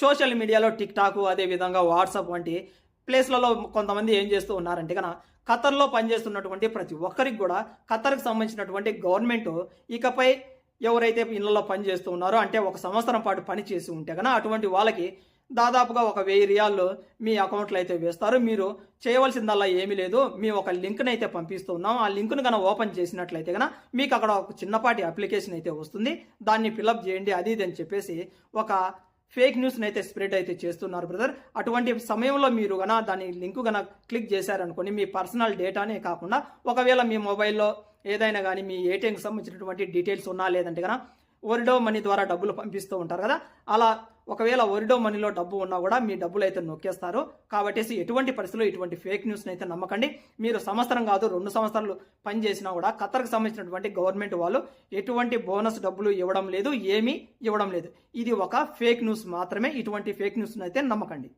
Social మీడియాలో tick talk అదే విధంగా వాట్సాప్ వంటి ప్లేస్లలో కొంతమంది ఏం చేస్తూ ఉన్నారంటే కనుక ఖతర్లో పనిచేస్తున్నటువంటి ప్రతి ఒక్కరికి కూడా ఖతర్కి సంబంధించినటువంటి గవర్నమెంట్ ఇకపై ఎవరైతే ఇళ్ళలో పనిచేస్తూ ఉన్నారో అంటే ఒక సంవత్సరం పాటు పని చేసి ఉంటే కనుక అటువంటి వాళ్ళకి దాదాపుగా ఒక వెయ్యి రియాల్లో మీ అకౌంట్లో అయితే వేస్తారు. మీరు చేయవలసిందల్లా ఏమీ లేదు. మేము ఒక లింక్ని అయితే పంపిస్తూ ఉన్నాం. ఆ లింక్ను కనుక ఓపెన్ చేసినట్లయితే కనుక మీకు అక్కడ ఒక చిన్నపాటి అప్లికేషన్ అయితే వస్తుంది. దాన్ని ఫిలప్ చేయండి అది ఇది అని చెప్పేసి ఒక ఫేక్ న్యూస్ని అయితే స్ప్రెడ్ అయితే చేస్తున్నారు బ్రదర్. అటువంటి సమయంలో మీరు గన దాని లింక్ గన క్లిక్ చేశారనుకోండి మీ పర్సనల్ డేటానే కాకుండా ఒకవేళ మీ మొబైల్లో ఏదైనా కానీ మీ ఏటీఎంకి సంబంధించినటువంటి డీటెయిల్స్ ఉన్నా లేదంటే కనుక ఒరిడో మనీ ద్వారా డబ్బులు పంపిస్తూ ఉంటారు కదా? అలా ఒకవేళ ఒరిడో మనీలో డబ్బు ఉన్నా కూడా మీ డబ్బులు అయితే నొక్కేస్తారు. కాబట్టి ఎటువంటి పరిస్థితుల్లో ఇటువంటి ఫేక్ న్యూస్ని అయితే నమ్మకండి. మీరు సంవత్సరం కాదు రెండు సంవత్సరాలు పనిచేసినా కూడా ఖతర్కి సంబంధించినటువంటి గవర్నమెంట్ వాళ్ళు ఎటువంటి బోనస్ డబ్బులు ఇవ్వడం లేదు ఏమీ ఇవ్వడం లేదు. ఇది ఒక ఫేక్ న్యూస్ మాత్రమే. ఇటువంటి ఫేక్ న్యూస్ని అయితే నమ్మకండి.